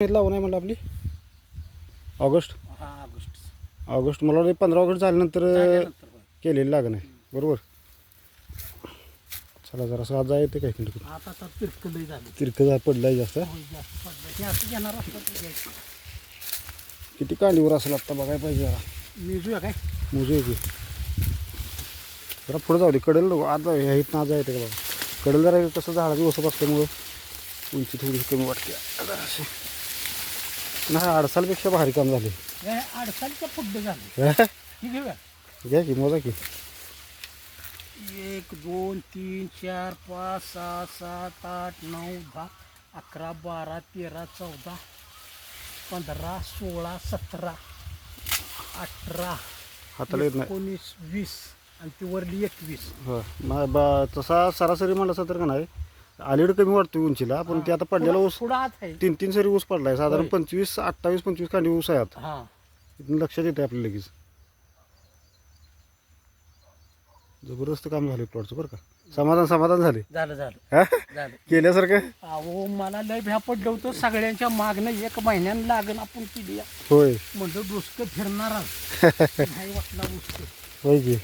लावून आहे म्हणलं आपली. ऑगस्ट? हा ऑगस्ट. ऑगस्ट मला वाटतं पंधरा ऑगस्ट झाल्यानंतर. केलेली लागण आहे. बरोबर? चला जरा आज जायचं काय तिरकं जा जास्त. जास्त पडलं असं घ्यायचं. किती कांडीवर असेल आत्ता बघायला पाहिजे जरा. मिळूया काय? मुजे की. जरा पुढे जाऊ दे. कडल आज जाऊ ह्या इथं आज येते का बाबा कडल जरा कसं झाडाची वसप असल्यामुळं उंची थोडी कमी वाटते. नाही अडसालपेक्षा भारी काम झाले. अडसालीच्या पुढे झालं. घ्या की मोजा की. एक दोन तीन चार पाच सहा सात आठ नऊ दहा अकरा बारा तेरा चौदा पंधरा सोळा सतरा अठरा हाताला येत नाही. एकोणीस वीस आणि ती वरली एकवीस. हो मग बा तसा सरासरी म्हणलं तर का नाही? अलीकडे कमी वाटतो उंचीला पण ते आता पडलेला ऊस आत आहे. तीन तीन सरी ऊस पडलाय साधारण होय. पंचवीस अठ्ठावीस पंचवीस कांडी ऊस आहे आता. हा. इथून लक्षात येते आपल्या लगेच. जबरदस्त काम झाले प्लॉटचं बरं का. समाधान समाधान झाले झालं झालं. हा? झालं. केल्यासारखं? अहो मला लय भ्या पडलं होतं. सगळ्यांच्या मागणं एक महिन्यानं लागण आपण केली होय. म्हणजे डोसकं फिरणार नाही वाटला उचक होय की.